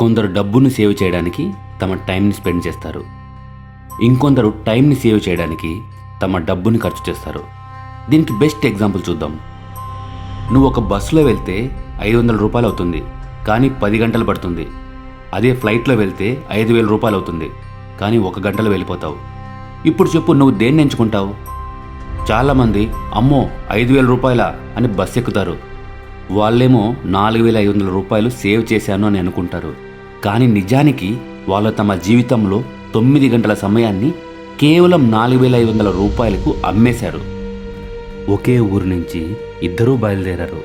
కొందరు డబ్బును సేవ్ చేయడానికి తమ టైంని స్పెండ్ చేస్తారు. ఇంకొందరు టైంని సేవ్ చేయడానికి తమ డబ్బుని ఖర్చు చేస్తారు. దీనికి బెస్ట్ ఎగ్జాంపుల్ చూద్దాం. నువ్వు ఒక బస్సులో వెళ్తే ఐదు వందల రూపాయలు అవుతుంది కానీ పది గంటలు పడుతుంది. అదే ఫ్లైట్లో వెళ్తే ఐదు వేల రూపాయలు అవుతుంది కానీ ఒక గంటలో వెళ్ళిపోతావు. ఇప్పుడు చెప్పు నువ్వు దేన్ని ఎంచుకుంటావు? చాలామంది అమ్మో ఐదు వేల రూపాయల అని బస్సు ఎక్కుతారు. వాళ్ళేమో నాలుగు వేల ఐదు వందల రూపాయలు సేవ్ చేశాను అని అనుకుంటారు. కానీ నిజానికి వాళ్ళు తమ జీవితంలో తొమ్మిది గంటల సమయాన్ని కేవలం నాలుగు వేల ఐదు వందల రూపాయలకు అమ్మేశారు. ఒకే ఊరు నుంచి ఇద్దరూ బయలుదేరారు.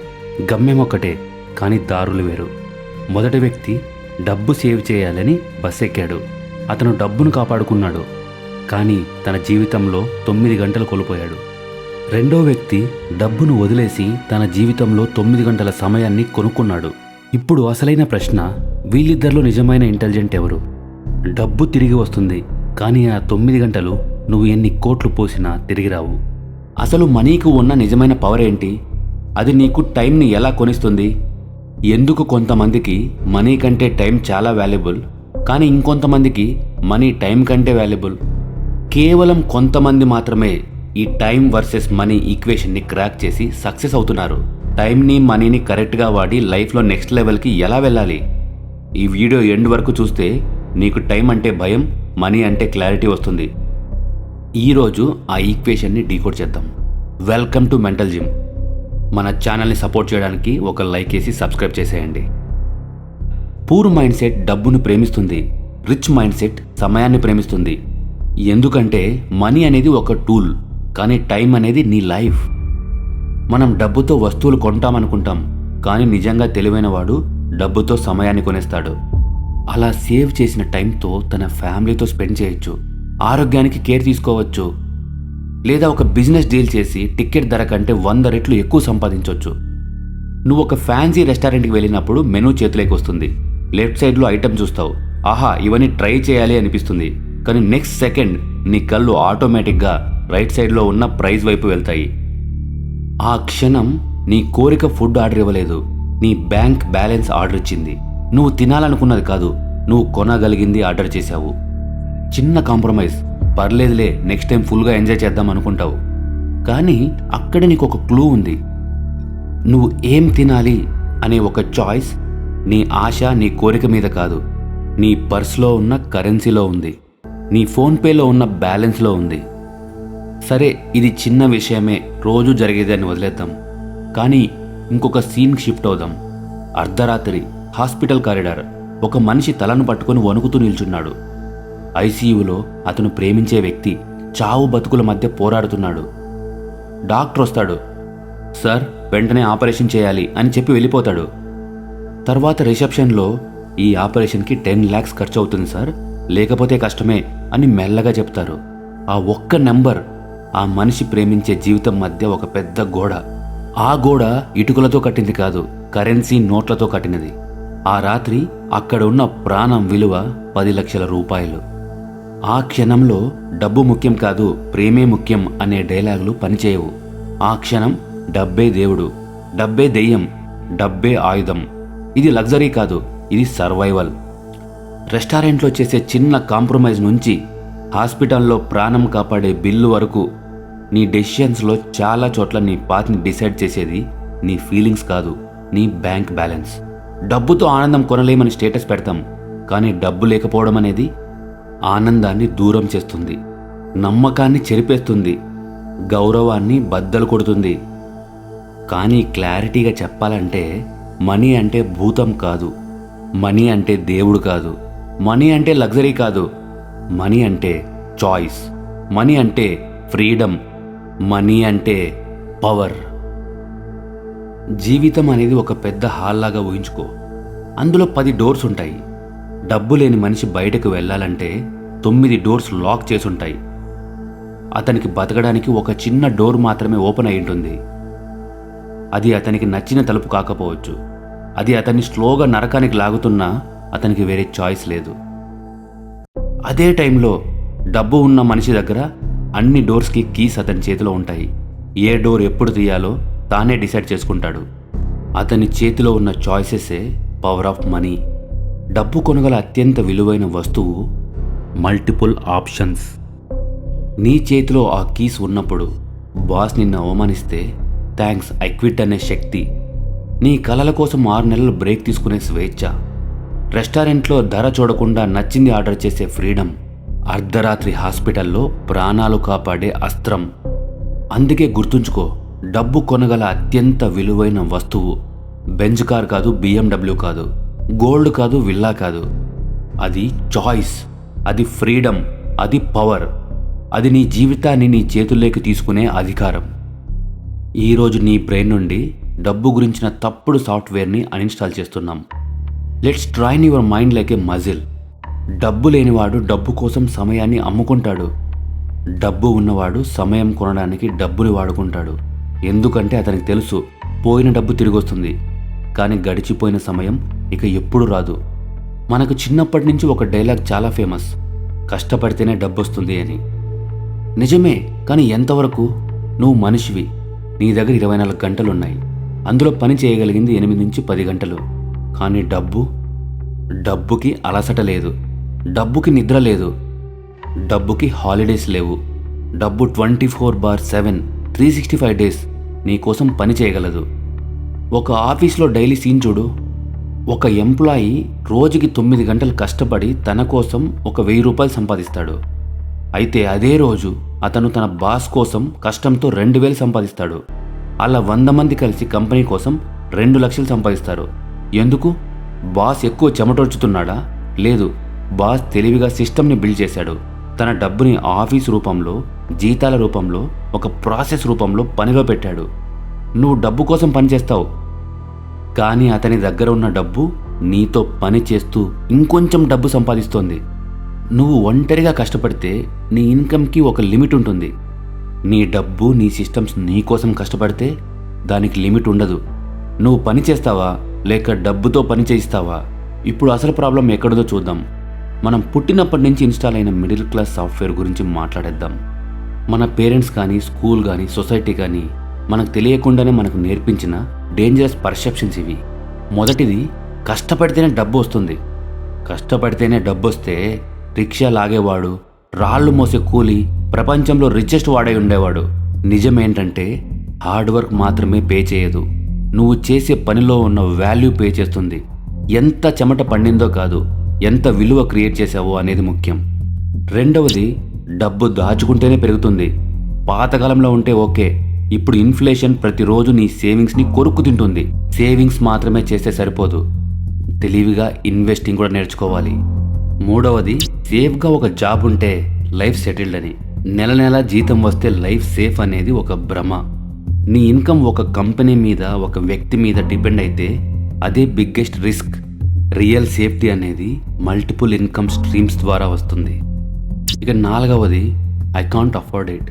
గమ్యం ఒక్కటే కానీ దారులు వేరు. మొదటి వ్యక్తి డబ్బు సేవ్ చేయాలని బస్ ఎక్కాడు అతను డబ్బును కాపాడుకున్నాడు కానీ తన జీవితంలో తొమ్మిది గంటలు కోల్పోయాడు. రెండో వ్యక్తి డబ్బును వదిలేసి తన జీవితంలో తొమ్మిది గంటల సమయాన్ని కొనుక్కున్నాడు. ఇప్పుడు అసలైన ప్రశ్న వీళ్ళిద్దరిలో నిజమైన ఇంటెలిజెంట్ ఎవరు? డబ్బు తిరిగి వస్తుంది కానీ ఆ తొమ్మిది గంటలు నువ్వు ఎన్ని కోట్లు పోసినా తిరిగి రావు. అసలు మనీకు ఉన్న నిజమైన పవర్ ఏంటి? అది నీకు టైంని ఎలా కొనిస్తుంది? ఎందుకు కొంతమందికి మనీ కంటే టైం చాలా వాల్యుబుల్ కానీ ఇంకొంతమందికి మనీ టైం కంటే వాల్యుబుల్? కేవలం కొంతమంది మాత్రమే ఈ టైం వర్సెస్ మనీ ఈక్వేషన్ని క్రాక్ చేసి సక్సెస్ అవుతున్నారు. టైంని మనీని కరెక్ట్గా వాడి లైఫ్లో నెక్స్ట్ లెవెల్కి ఎలా వెళ్ళాలి? ఈ వీడియో ఎండ్ వరకు చూస్తే నీకు టైం అంటే భయం మనీ అంటే క్లారిటీ వస్తుంది. ఈరోజు ఆ ఈక్వేషన్ని డీకోడ్ చేద్దాం. Welcome to mental gym. మన ఛానల్ని సపోర్ట్ చేయడానికి ఒక లైక్ వేసి సబ్స్క్రైబ్ చేసేయండి. పూర్ మైండ్ సెట్ డబ్బును ప్రేమిస్తుంది. రిచ్ మైండ్ సెట్ సమయాన్ని ప్రేమిస్తుంది. ఎందుకంటే మనీ అనేది ఒక టూల్ కానీ టైం అనేది నీ లైఫ్. మనం డబ్బుతో వస్తువులు కొంటామనుకుంటాం కానీ నిజంగా తెలివైనవాడు డబ్బుతో సమయాన్ని కొనేస్తాడు. అలా సేవ్ చేసిన టైంతో తన ఫ్యామిలీతో స్పెండ్ చేయొచ్చు ఆరోగ్యానికి కేర్ తీసుకోవచ్చు లేదా ఒక బిజినెస్ డీల్ చేసి టికెట్ ధర కంటే వంద రెట్లు ఎక్కువ సంపాదించవచ్చు నువ్వు ఒక ఫ్యాన్సీ రెస్టారెంట్కి వెళ్ళినప్పుడు మెనూ చేతిలోకి వస్తుంది. లెఫ్ట్ సైడ్లో ఐటెం చూస్తావు. ఆహా ఇవన్నీ ట్రై చేయాలి అనిపిస్తుంది. కానీ నెక్స్ట్ సెకండ్ నీ కళ్ళు ఆటోమేటిక్గా రైట్ సైడ్లో ఉన్న ప్రైజ్ వైపు వెళ్తాయి. ఆ క్షణం నీ కోరిక ఫుడ్ ఆర్డర్ ఇవ్వలేదు. నీ బ్యాంక్ బ్యాలెన్స్ ఆర్డర్ ఇచ్చింది. నువ్వు తినాలనుకున్నది కాదు నువ్వు కొనగలిగింది ఆర్డర్ చేశావు. చిన్న కాంప్రమైజ్. పర్లేదులే నెక్స్ట్ టైం ఫుల్గా ఎంజాయ్ చేద్దాం అనుకుంటావు. కానీ అక్కడ నీకు ఒక క్లూ ఉంది. నువ్వు ఏం తినాలి అనే ఒక చాయిస్ నీ ఆశ నీ కోరిక మీద కాదు. నీ పర్స్లో ఉన్న కరెన్సీలో ఉంది. నీ ఫోన్పేలో ఉన్న బ్యాలెన్స్లో ఉంది. సరే ఇది చిన్న విషయమే. రోజు జరిగేదని వదిలేద్దాం. కానీ ఇంకొక సీన్ షిఫ్ట్ అవుదాం. అర్ధరాత్రి హాస్పిటల్ కారిడార్. ఒక మనిషి తలను పట్టుకొని వణుకుతూ నిల్చున్నాడు. ఐసీయూలో అతను ప్రేమించే వ్యక్తి చావు బతుకుల మధ్య పోరాడుతున్నాడు. డాక్టర్ వస్తాడు. సార్ వెంటనే ఆపరేషన్ చేయాలి అని చెప్పి వెళ్ళిపోతాడు. తర్వాత రిసెప్షన్లో ఈ ఆపరేషన్కి టెన్ ల్యాక్స్ ఖర్చు అవుతుంది సార్. లేకపోతే కష్టమే అని మెల్లగా చెప్తారు. ఆ ఒక్క నెంబర్ ఆ మనిషి ప్రేమించే జీవితం మధ్య ఒక పెద్ద గోడ. ఆ గోడ ఇటుకలతో కట్టింది కాదు కరెన్సీ నోట్లతో కట్టినది. ఆ రాత్రి అక్కడ ఉన్న ప్రాణం విలువ పది లక్షల రూపాయలు. ఆ క్షణంలో డబ్బు ముఖ్యం కాదు ప్రేమే ముఖ్యం అనే డైలాగులు పనిచేయవు. ఆ క్షణం డబ్బే దేవుడు డబ్బే దెయ్యం డబ్బే ఆయుధం. ఇది లగ్జరీ కాదు ఇది సర్వైవల్. రెస్టారెంట్లో చేసే చిన్న కాంప్రమైజ్ నుంచి హాస్పిటల్లో ప్రాణం కాపాడే బిల్లు వరకు నీ డెసిషన్స్లో చాలా చోట్ల నీ పాత్ని డిసైడ్ చేసేది నీ ఫీలింగ్స్ కాదు నీ బ్యాంక్ బ్యాలెన్స్ డబ్బుతో ఆనందం కొనలేమని స్టేటస్ పెడతాం కానీ డబ్బు లేకపోవడం అనేది ఆనందాన్ని దూరం చేస్తుంది నమ్మకాన్ని చెరిపేస్తుంది గౌరవాన్ని బద్దలు కొడుతుంది. కానీ క్లారిటీగా చెప్పాలంటే మనీ అంటే భూతం కాదు మనీ అంటే దేవుడు కాదు మనీ అంటే లగ్జరీ కాదు మనీ అంటే చాయిస్ మనీ అంటే ఫ్రీడమ్ మనీ అంటే పవర్. జీవితం అనేది ఒక పెద్ద హాల్లాగా ఊహించుకో. అందులో పది డోర్స్ ఉంటాయి. డబ్బు లేని మనిషి బయటకు వెళ్ళాలంటే తొమ్మిది డోర్స్ లాక్ చేసి ఉంటాయి అతనికి బతకడానికి ఒక చిన్న డోర్ మాత్రమే ఓపెన్ అయి ఉంటుంది అది అతనికి నచ్చిన తలుపు కాకపోవచ్చు. అది అతన్ని స్లోగా నరకానికి లాగుతున్నా అతనికి వేరే చాయిస్ లేదు. అదే టైంలో డబ్బు ఉన్న మనిషి దగ్గర అన్ని డోర్స్కి కీస్ అతని చేతిలో ఉంటాయి. ఏ డోర్ ఎప్పుడు తీయాలో తానే డిసైడ్ చేసుకుంటాడు. అతని చేతిలో ఉన్న చాయిసెసే పవర్ ఆఫ్ మనీ. డబ్బు కొనగల అత్యంత విలువైన వస్తువు మల్టిపుల్ ఆప్షన్స్. నీ చేతిలో ఆ కీస్ ఉన్నప్పుడు బాస్ నిన్ను అవమానిస్తే థ్యాంక్స్ ఐ క్విట్ అనే శక్తి. నీ కలల కోసం ఆరు నెలలు బ్రేక్ తీసుకునే స్వేచ్ఛ. రెస్టారెంట్లో ధర చూడకుండా నచ్చింది ఆర్డర్ చేసే ఫ్రీడమ్. అర్ధరాత్రి హాస్పిటల్లో ప్రాణాలు కాపాడే అస్త్రం. అందుకే గుర్తుంచుకో డబ్బు కొనగల అత్యంత విలువైన వస్తువు. బెంజ్ కార్ కాదు బిఎండబ్ల్యూ కాదు. గోల్డ్ కాదు విల్లా కాదు. అది చాయిస్. అది ఫ్రీడమ్. అది పవర్. అది నీ జీవితాన్ని నీ చేతుల్లోకి తీసుకునే అధికారం. ఈరోజు నీ బ్రెయిన్ నుండి డబ్బు గురించిన తప్పుడు సాఫ్ట్వేర్ని అన్ఇన్స్టాల్ చేస్తున్నాం. Let's train your mind like a muscle. డబ్బు లేనివాడు డబ్బు కోసం సమయాన్ని అమ్ముకుంటాడు. డబ్బు ఉన్నవాడు సమయం కొనడానికి డబ్బులు వాడుకుంటాడు. ఎందుకంటే అతనికి తెలుసు పోయిన డబ్బు తిరిగి వస్తుంది కానీ గడిచిపోయిన సమయం ఇక ఎప్పుడు రాదు. మనకు చిన్నప్పటి నుంచి ఒక డైలాగ్ చాలా ఫేమస్. కష్టపడితేనే డబ్బు వస్తుంది అని. నిజమే కానీ ఎంతవరకు? నువ్వు మనిషివి. నీ దగ్గర ఇరవై నాలుగు గంటలు ఉన్నాయి అందులో పని చేయగలిగింది ఎనిమిది నుంచి పది గంటలు. కానీ డబ్బు? డబ్బుకి అలసట లేదు. డబ్బుకి నిద్ర లేదు. డబ్బుకి హాలిడేస్ లేవు. డబ్బు twenty four bar seven three sixty five days నీకోసం పని చేయగలదు. ఒక ఆఫీస్లో డైలీ సీన్ చూడు. ఒక ఎంప్లాయీ రోజుకి తొమ్మిది గంటలు కష్టపడి తన కోసం ఒక వెయ్యి రూపాయలు సంపాదిస్తాడు. అయితే అదే రోజు అతను తన బాస్ కోసం కష్టంతో రెండు వేలు సంపాదిస్తాడు. అలా వంద మంది కలిసి కంపెనీ కోసం రెండు లక్షలు సంపాదిస్తారు. ఎందుకు? బాస్ ఎక్కువ చెమటొచ్చుతున్నాడా లేదు. బాస్ తెలివిగా సిస్టమ్ని బిల్డ్ చేశాడు. తన డబ్బుని ఆఫీస్ రూపంలో జీతాల రూపంలో ఒక ప్రాసెస్ రూపంలో పనిలో పెట్టాడు. నువ్వు డబ్బు కోసం పనిచేస్తావు కానీ అతని దగ్గర ఉన్న డబ్బు నీతో పని చేస్తూ ఇంకొంచెం డబ్బు సంపాదిస్తోంది. నువ్వు ఒంటరిగా కష్టపడితే నీ ఇన్కమ్కి ఒక లిమిట్ ఉంటుంది. నీ డబ్బు నీ సిస్టమ్స్ నీ కోసం కష్టపడితే దానికి లిమిట్ ఉండదు. నువ్వు పని చేస్తావా? లేక డబ్బుతో పని చేయిస్తావా? ఇప్పుడు అసలు ప్రాబ్లం ఎక్కడదో చూద్దాం. మనం పుట్టినప్పటి నుంచి ఇన్స్టాల్ అయిన మిడిల్ క్లాస్ సాఫ్ట్వేర్ గురించి మాట్లాడేద్దాం. మన పేరెంట్స్ కానీ స్కూల్ కానీ సొసైటీ కానీ మనకు తెలియకుండానే మనకు నేర్పించిన డేంజరస్ పర్సెప్షన్స్ ఇవి. మొదటిది కష్టపడితేనే డబ్బు వస్తుంది. కష్టపడితేనే డబ్బు వస్తే రిక్షా లాగేవాడు రాళ్ళు మోసే కూలి ప్రపంచంలో రిచెస్ట్ వాడై ఉండేవాడు. నిజమేంటంటే హార్డ్ వర్క్ మాత్రమే పే చేయదు. నువ్వు చేసే పనిలో ఉన్న వాల్యూ పే చేస్తుంది. ఎంత చెమట పండిందో కాదు. ఎంత విలువ క్రియేట్ చేశావో అనేది ముఖ్యం. రెండవది డబ్బు దాచుకుంటేనే పెరుగుతుంది. పాతకాలంలో ఉంటే ఓకే ఇప్పుడు ఇన్ఫ్లేషన్ ప్రతిరోజు నీ సేవింగ్స్ని కొరుక్కు తింటుంది. సేవింగ్స్ మాత్రమే చేస్తే సరిపోదు. తెలివిగా ఇన్వెస్టింగ్ కూడా నేర్చుకోవాలి. మూడవది సేఫ్గా ఒక జాబ్ ఉంటే లైఫ్ సెటిల్డ్ అని. నెల నెల జీతం వస్తే లైఫ్ సేఫ్ అనేది ఒక భ్రమ. నీ ఇన్కమ్ ఒక కంపెనీ మీద ఒక వ్యక్తి మీద డిపెండ్ అయితే అదే బిగ్గెస్ట్ రిస్క్. రియల్ సేఫ్టీ అనేది మల్టిపుల్ ఇన్కమ్ స్ట్రీమ్స్ ద్వారా వస్తుంది. ఇక నాలుగవది ఐ కాంట్ అఫోర్డ్ ఇట్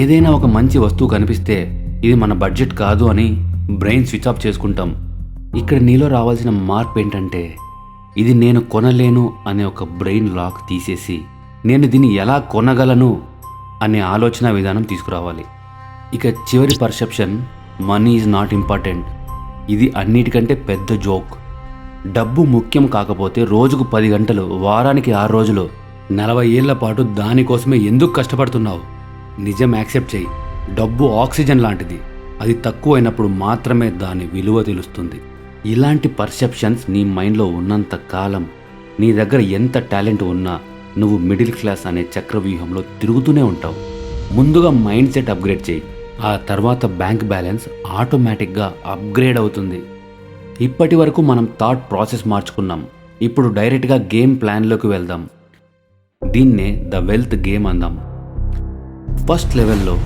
ఏదైనా ఒక మంచి వస్తువు కనిపిస్తే ఇది మన బడ్జెట్ కాదు అని బ్రెయిన్ స్విచ్ ఆఫ్ చేసుకుంటాం. ఇక్కడ నీలో రావాల్సిన మార్పు ఏంటంటే ఇది నేను కొనలేను అనే ఒక బ్రెయిన్ లాక్ తీసేసి నేను దీన్ని ఎలా కొనగలను అనే ఆలోచన విధానం తీసుకురావాలి. ఇక చివరి perception money is not important ఇది అన్నిటికంటే పెద్ద జోక్ డబ్బు ముఖ్యం కాకపోతే రోజుకు పది గంటలు వారానికి ఆరు రోజులు. నలభై ఏళ్ళ పాటు దానికోసమే ఎందుకు కష్టపడుతున్నావు? నిజం యాక్సెప్ట్ చేయి. డబ్బు ఆక్సిజన్ లాంటిది. అది తక్కువైనప్పుడు మాత్రమే దాని విలువ తెలుస్తుంది. ఇలాంటి పర్సెప్షన్స్ నీ మైండ్లో ఉన్నంత కాలం నీ దగ్గర ఎంత టాలెంట్ ఉన్నా నువ్వు మిడిల్ క్లాస్ అనే చక్రవ్యూహంలో తిరుగుతూనే ఉంటావు. ముందుగా మైండ్ సెట్ అప్గ్రేడ్ చేయి. ఆ తర్వాత బ్యాంక్ బ్యాలెన్స్ ఆటోమేటిక్గా అప్గ్రేడ్ అవుతుంది. ఇప్పటి వరకు మనం థాట్ ప్రాసెస్ మార్చుకున్నాం. ఇప్పుడు డైరెక్ట్గా గేమ్ ప్లాన్లోకి వెళ్దాం. దీన్నే ద వెల్త్ గేమ్ అందాం. ఫస్ట్ లెవెల్లో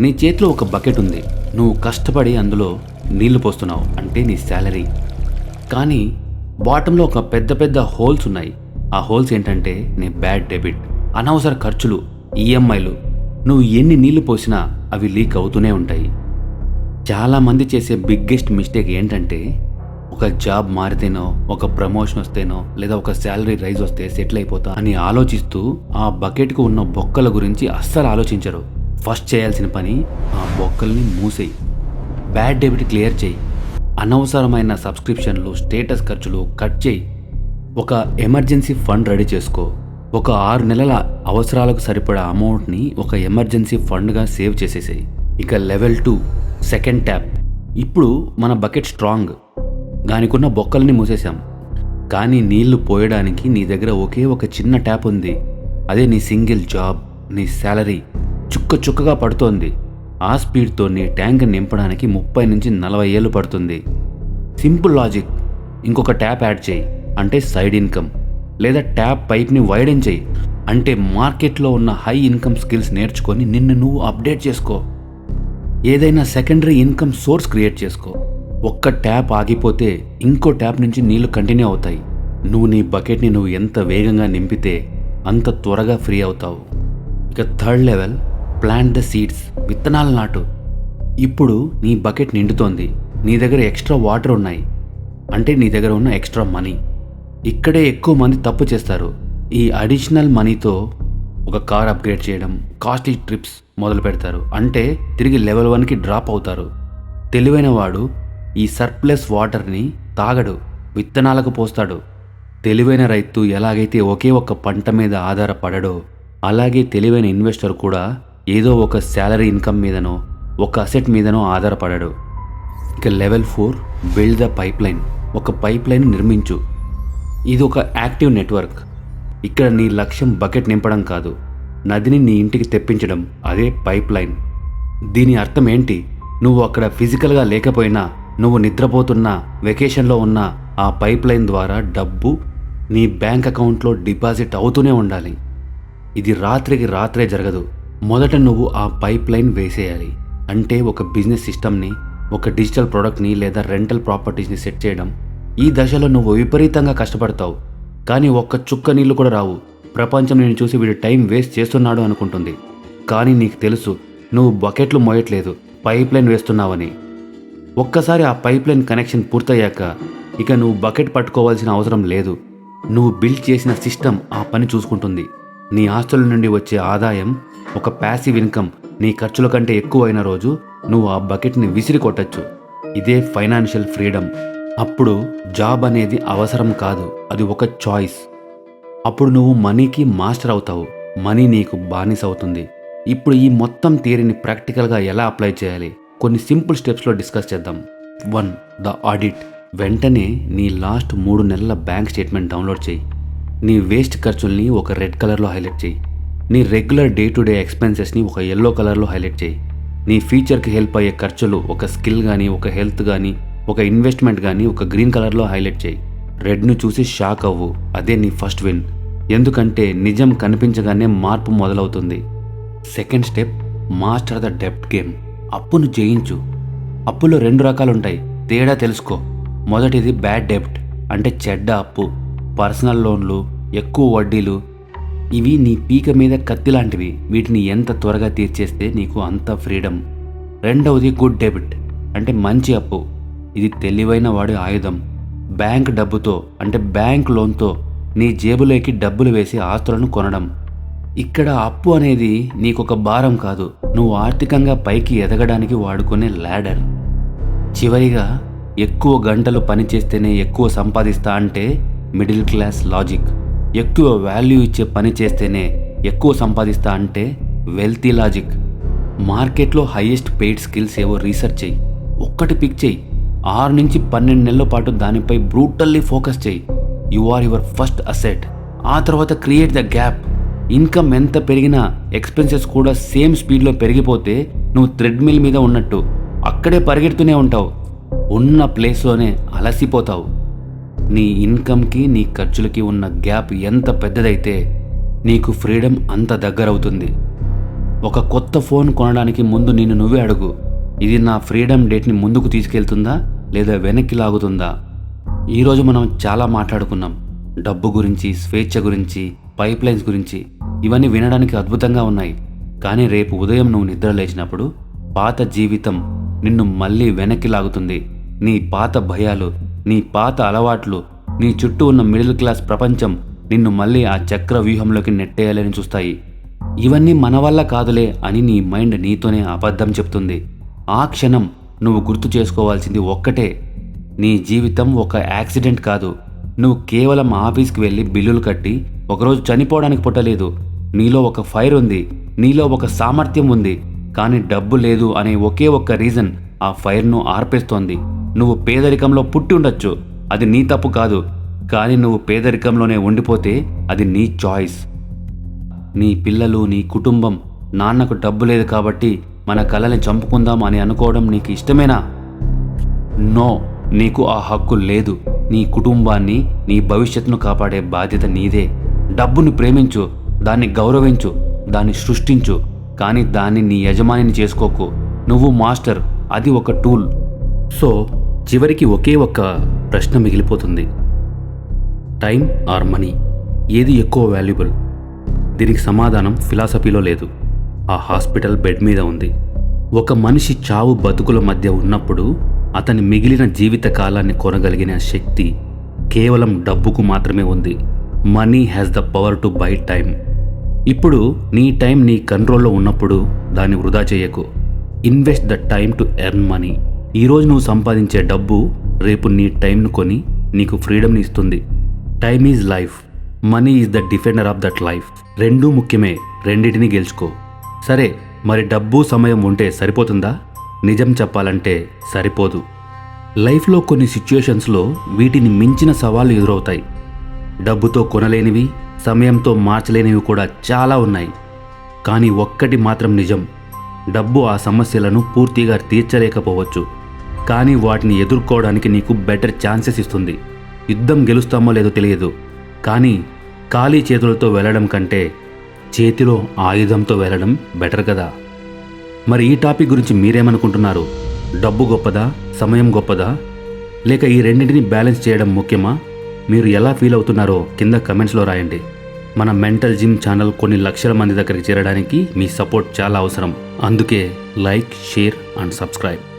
నీ చేతిలో ఒక బకెట్ ఉంది. నువ్వు కష్టపడి అందులో నీళ్ళు పోస్తున్నావు అంటే నీ శాలరీ. కానీ బాటంలో ఒక పెద్ద పెద్ద హోల్స్ ఉన్నాయి. ఆ హోల్స్ ఏంటంటే నీ బ్యాడ్ డెబిట్ అనవసర ఖర్చులు ఈఎంఐలు. నువ్వు ఎన్ని నీళ్ళు పోసినా అవి లీక్ అవుతూనే ఉంటాయి. చాలామంది చేసే బిగ్గెస్ట్ మిస్టేక్ ఏంటంటే ఒక జాబ్ మారితేనో ఒక ప్రమోషన్ వస్తేనో లేదా ఒక శాలరీ రైజ్ వస్తే సెటిల్ అయిపోతా అని ఆలోచిస్తూ ఆ బకెట్కు ఉన్న బొక్కల గురించి అస్సలు ఆలోచించరు. ఫస్ట్ చేయాల్సిన పని ఆ బొక్కల్ని మూసేయి. బ్యాడ్ డెబిట్ క్లియర్ చేయి. అనవసరమైన సబ్స్క్రిప్షన్లు స్టేటస్ ఖర్చులు కట్ చేయి. ఒక ఎమర్జెన్సీ ఫండ్ రెడీ చేసుకో. ఒక ఆరు నెలల అవసరాలకు సరిపడా అమౌంట్ని ఒక ఎమర్జెన్సీ ఫండ్గా సేవ్ చేసేసాయి. ఇక లెవెల్ టూ సెకండ్ ట్యాప్. ఇప్పుడు మన బకెట్ స్ట్రాంగ్. దానికున్న బొక్కల్ని మూసేశాం. కానీ నీళ్ళు పోయడానికి నీ దగ్గర ఒకే ఒక చిన్న ట్యాప్ ఉంది. అదే నీ సింగిల్ జాబ్ నీ శాలరీ. చుక్క చుక్కగా పడుతోంది. ఆ స్పీడ్తో నీ ట్యాంక్ నింపడానికి ముప్పై నుంచి నలభై ఏళ్ళు పడుతుంది. Simple logic. ఇంకొక ట్యాప్ యాడ్ చేయి. అంటే సైడ్ ఇన్కమ్. లేదా ట్యాప్ పైప్ని వైడెన్ చేయి. అంటే మార్కెట్లో ఉన్న హై ఇన్కమ్ స్కిల్స్ నేర్చుకొని నిన్ను నువ్వు అప్డేట్ చేసుకో. ఏదైనా సెకండరీ ఇన్కమ్ సోర్స్ క్రియేట్ చేసుకో. ఒక్క ట్యాప్ ఆగిపోతే ఇంకో ట్యాప్ నుంచి నీళ్ళు కంటిన్యూ అవుతాయి. నువ్వు నీ బకెట్ని నువ్వు ఎంత వేగంగా నింపితే అంత త్వరగా ఫ్రీ అవుతావు. ఇక third level plant the seeds విత్తనాలు నాటు. ఇప్పుడు నీ బకెట్ నిండుతోంది. నీ దగ్గర ఎక్స్ట్రా వాటర్ ఉన్నాయి. అంటే నీ దగ్గర ఉన్న ఎక్స్ట్రా మనీ ఇక్కడే ఎక్కువ మంది తప్పు చేస్తారు. ఈ అడిషనల్ మనీతో ఒక కార్ అప్గ్రేడ్ చేయడం కాస్ట్లీ ట్రిప్స్ మొదలు పెడతారు. అంటే తిరిగి లెవెల్ వన్కి డ్రాప్ అవుతారు. తెలివైన వాడు ఈ సర్ప్లస్ వాటర్ని తాగడు విత్తనాలకు పోస్తాడు. తెలివైన రైతు ఎలాగైతే ఒకే ఒక్క పంట మీద ఆధారపడడో అలాగే తెలివైన ఇన్వెస్టర్ కూడా ఏదో ఒక శాలరీ ఇన్కమ్ మీదనో ఒక అసెట్ మీదనో ఆధారపడడు. ఇక level four build the pipeline ఒక పైప్ లైన్ నిర్మించు. ఇది ఒక యాక్టివ్ నెట్వర్క్. ఇక్కడ నీ లక్ష్యం బకెట్ నింపడం కాదు. నదిని నీ ఇంటికి తెప్పించడం అదే పైప్ లైన్. దీని అర్థం ఏంటి నువ్వు అక్కడ ఫిజికల్గా లేకపోయినా నువ్వు నిద్రపోతున్నా వెకేషన్లో ఉన్న ఆ పైప్ లైన్ ద్వారా డబ్బు నీ బ్యాంక్ అకౌంట్లో డిపాజిట్ అవుతూనే ఉండాలి. ఇది రాత్రికి రాత్రే జరగదు. మొదట నువ్వు ఆ పైప్ లైన్ వేసేయాలి. అంటే ఒక బిజినెస్ సిస్టమ్ని ఒక డిజిటల్ ప్రోడక్ట్ని లేదా రెంటల్ ప్రాపర్టీస్ని సెట్ చేయడం. ఈ దశలో నువ్వు విపరీతంగా కష్టపడతావు. కానీ ఒక్క చుక్క నీళ్ళు కూడా రావు. ప్రపంచం నేను చూసి వీడు టైం వేస్ట్ చేస్తున్నాడు అనుకుంటుంది. కానీ నీకు తెలుసు నువ్వు బకెట్లు మోయట్లేదు పైప్ లైన్ వేస్తున్నావని. ఒక్కసారి ఆ పైప్ లైన్ కనెక్షన్ పూర్తయ్యాక ఇక నువ్వు బకెట్ పట్టుకోవాల్సిన అవసరం లేదు. నువ్వు బిల్డ్ చేసిన సిస్టమ్ ఆ పని చూసుకుంటుంది. నీ ఆస్తుల నుండి వచ్చే ఆదాయం ఒక ప్యాసివ్ ఇన్కమ్ నీ ఖర్చుల కంటే ఎక్కువ అయిన రోజు నువ్వు ఆ బకెట్ని విసిరి కొట్టచ్చు. ఇదే ఫైనాన్షియల్ ఫ్రీడమ్. అప్పుడు జాబ్ అనేది అవసరం కాదు అది ఒక చాయిస్. అప్పుడు నువ్వు మనీకి మాస్టర్ అవుతావు. మనీ నీకు బానిస అవుతుంది. ఇప్పుడు ఈ మొత్తం థియరీని ప్రాక్టికల్గా ఎలా అప్లై చేయాలి? కొన్ని సింపుల్ స్టెప్స్లో డిస్కస్ చేద్దాం. One the audit. వెంటనే నీ లాస్ట్ మూడు నెలల బ్యాంక్ స్టేట్మెంట్ డౌన్లోడ్ చేయి. నీ వేస్ట్ ఖర్చుల్ని ఒక రెడ్ కలర్లో హైలైట్ చేయి. నీ రెగ్యులర్ డే టు డే ఎక్స్పెన్సెస్ని ఒక ఎల్లో కలర్లో హైలైట్ చేయి. నీ ఫ్యూచర్కి హెల్ప్ అయ్యే ఖర్చులు ఒక స్కిల్ కానీ ఒక హెల్త్ కానీ ఒక ఇన్వెస్ట్మెంట్ కానీ ఒక గ్రీన్ కలర్లో హైలైట్ చేయి. రెడ్ను చూసి షాక్ అవ్వు. అదే నీ ఫస్ట్ విన్. ఎందుకంటే నిజం కనిపించగానే మార్పు మొదలవుతుంది. సెకండ్ స్టెప్ మాస్టర్ ద డెప్ట్ గేమ్ అప్పును జయించు. అప్పులో రెండు రకాలుంటాయి. తేడా తెలుసుకో. మొదటిది బ్యాడ్ డెప్ట్ అంటే చెడ్డ అప్పు. పర్సనల్ లోన్లు ఎక్కువ వడ్డీలు. ఇవి నీ పీక మీద కత్తి లాంటివి. వీటిని ఎంత త్వరగా తీర్చేస్తే నీకు అంత ఫ్రీడమ్. రెండవది గుడ్ డెబిట్ అంటే మంచి అప్పు. ఇది తెలివైన వాడి ఆయుధం. బ్యాంక్ డబ్బుతో అంటే బ్యాంక్ లోన్తో నీ జేబులోకి డబ్బులు వేసి ఆస్తులను కొనడం. ఇక్కడ అప్పు అనేది నీకొక భారం కాదు. నువ్వు ఆర్థికంగా పైకి ఎదగడానికి వాడుకునే ల్యాడర్ చివరిగా ఎక్కువ గంటలు పనిచేస్తేనే ఎక్కువ సంపాదిస్తా అంటే మిడిల్ క్లాస్ లాజిక్. ఎక్కువ వాల్యూ ఇచ్చే పని చేస్తేనే ఎక్కువ సంపాదిస్తా అంటే వెల్తీ లాజిక్. మార్కెట్లో హైయెస్ట్ పెయిడ్ స్కిల్స్ ఏవో రీసెర్చ్ చేయి ఒక్కటి పిక్ చేయి ఆరు నుంచి పన్నెండు నెలల పాటు దానిపై బ్రూటల్లీ ఫోకస్ చేయి you are your first asset ఆ తర్వాత క్రియేట్ ద గ్యాప్ ఇన్కమ్ ఎంత పెరిగినా ఎక్స్పెన్సెస్ కూడా సేమ్ స్పీడ్లో పెరిగిపోతే నువ్వు థ్రెడ్మిల్ మీద ఉన్నట్టు అక్కడే పరిగెడుతూనే ఉంటావు. ఉన్న ప్లేస్లోనే అలసిపోతావు. నీ ఇన్కమ్కి నీ ఖర్చులకి ఉన్న గ్యాప్ ఎంత పెద్దదైతే నీకు ఫ్రీడమ్ అంత దగ్గరవుతుంది. ఒక కొత్త ఫోన్ కొనడానికి ముందు నిన్ను నువ్వే అడుగు. ఇది నా ఫ్రీడమ్ డేట్ని ముందుకు తీసుకెళ్తుందా లేదా వెనక్కి లాగుతుందా? ఈరోజు మనం చాలా మాట్లాడుకున్నాం. డబ్బు గురించి స్వేచ్ఛ గురించి పైప్ లైన్స్ గురించి ఇవన్నీ వినడానికి అద్భుతంగా ఉన్నాయి. కానీ రేపు ఉదయం నువ్వు నిద్ర లేచినప్పుడు పాత జీవితం నిన్ను మళ్ళీ వెనక్కి లాగుతుంది. నీ పాత భయాలు నీ పాత అలవాట్లు నీ చుట్టూ ఉన్న మిడిల్ క్లాస్ ప్రపంచం నిన్ను మళ్ళీ ఆ చక్ర వ్యూహంలోకి నెట్టేయాలని చూస్తాయి. ఇవన్నీ మన వల్ల కాదులే అని నీ మైండ్ నీతోనే అబద్ధం చెప్తుంది. ఆ క్షణం నువ్వు గుర్తు చేసుకోవాల్సింది ఒక్కటే. నీ జీవితం ఒక యాక్సిడెంట్ కాదు. నువ్వు కేవలం ఆఫీస్కి వెళ్ళి బిల్లులు కట్టి ఒకరోజు చనిపోవడానికి పుట్టలేదు. నీలో ఒక ఫైర్ ఉంది. నీలో ఒక సామర్థ్యం ఉంది. కానీ డబ్బు లేదు అనే ఒకే ఒక్క రీజన్ ఆ ఫైర్ను ఆర్పేస్తోంది. నువ్వు పేదరికంలో పుట్టి ఉండొచ్చు. అది నీ తప్పు కాదు. కానీ నువ్వు పేదరికంలోనే ఉండిపోతే అది నీ చాయిస్. నీ పిల్లలు నీ కుటుంబం నాన్నకు డబ్బు లేదు కాబట్టి మన కళని చంపుకుందాం అని అనుకోవడం నీకు ఇష్టమేనా? నో. నీకు ఆ హక్కు లేదు. నీ కుటుంబాన్ని నీ భవిష్యత్తును కాపాడే బాధ్యత నీదే. డబ్బుని ప్రేమించు దాన్ని గౌరవించు దాన్ని సృష్టించు కానీ దాన్ని నీ యజమానిని చేసుకోకు. నువ్వు మాస్టర్ అది ఒక టూల్. సో చివరికి ఒకే ఒక్క ప్రశ్న మిగిలిపోతుంది. Time or money? ఏది ఎక్కువ వాల్యుబుల్? దీనికి సమాధానం ఫిలాసఫీలో లేదు. ఆ హాస్పిటల్ బెడ్ మీద ఉంది. ఒక మనిషి చావు బతుకుల మధ్య ఉన్నప్పుడు అతని మిగిలిన జీవిత కాలాన్ని కొనగలిగిన శక్తి కేవలం డబ్బుకు మాత్రమే ఉంది. Money has the power to buy time ఇప్పుడు నీ టైం నీ కంట్రోల్లో ఉన్నప్పుడు దాన్ని వృధా చేయకు. Invest the time to earn money ఈరోజు నువ్వు సంపాదించే డబ్బు రేపు నీ టైంను కొని నీకు ఫ్రీడమ్ని ఇస్తుంది. Time is life money is the defender of that life రెండూ ముఖ్యమే. రెండింటిని గెలుచుకో. సరే మరి డబ్బు సమయం ఉంటే సరిపోతుందా? నిజం చెప్పాలంటే సరిపోదు. లైఫ్లో కొన్ని సిచ్యుయేషన్స్లో వీటిని మించిన సవాళ్ళు ఎదురవుతాయి. డబ్బుతో కొనలేనివి సమయంతో మార్చలేనివి కూడా చాలా ఉన్నాయి. కానీ ఒక్కటి మాత్రం నిజం డబ్బు ఆ సమస్యలను పూర్తిగా తీర్చలేకపోవచ్చు. కానీ వాటిని ఎదుర్కోవడానికి నీకు బెటర్ ఛాన్సెస్ ఇస్తుంది. యుద్ధం గెలుస్తామో లేదో తెలియదు. కానీ ఖాళీ చేతులతో వెళ్ళడం కంటే చేతిలో ఆయుధంతో వెళ్ళడం బెటర్ కదా. మరి ఈ టాపిక్ గురించి మీరేమనుకుంటున్నారు? డబ్బు గొప్పదా? సమయం గొప్పదా? లేక ఈ రెండింటిని బ్యాలెన్స్ చేయడం ముఖ్యమా? మీరు ఎలా ఫీల్ అవుతున్నారో కింద కమెంట్స్లో రాయండి. మన మెంటల్ జిమ్ ఛానల్ కొన్ని లక్షల మంది దగ్గరికి చేరడానికి మీ సపోర్ట్ చాలా అవసరం. అందుకే లైక్ షేర్ అండ్ సబ్స్క్రైబ్.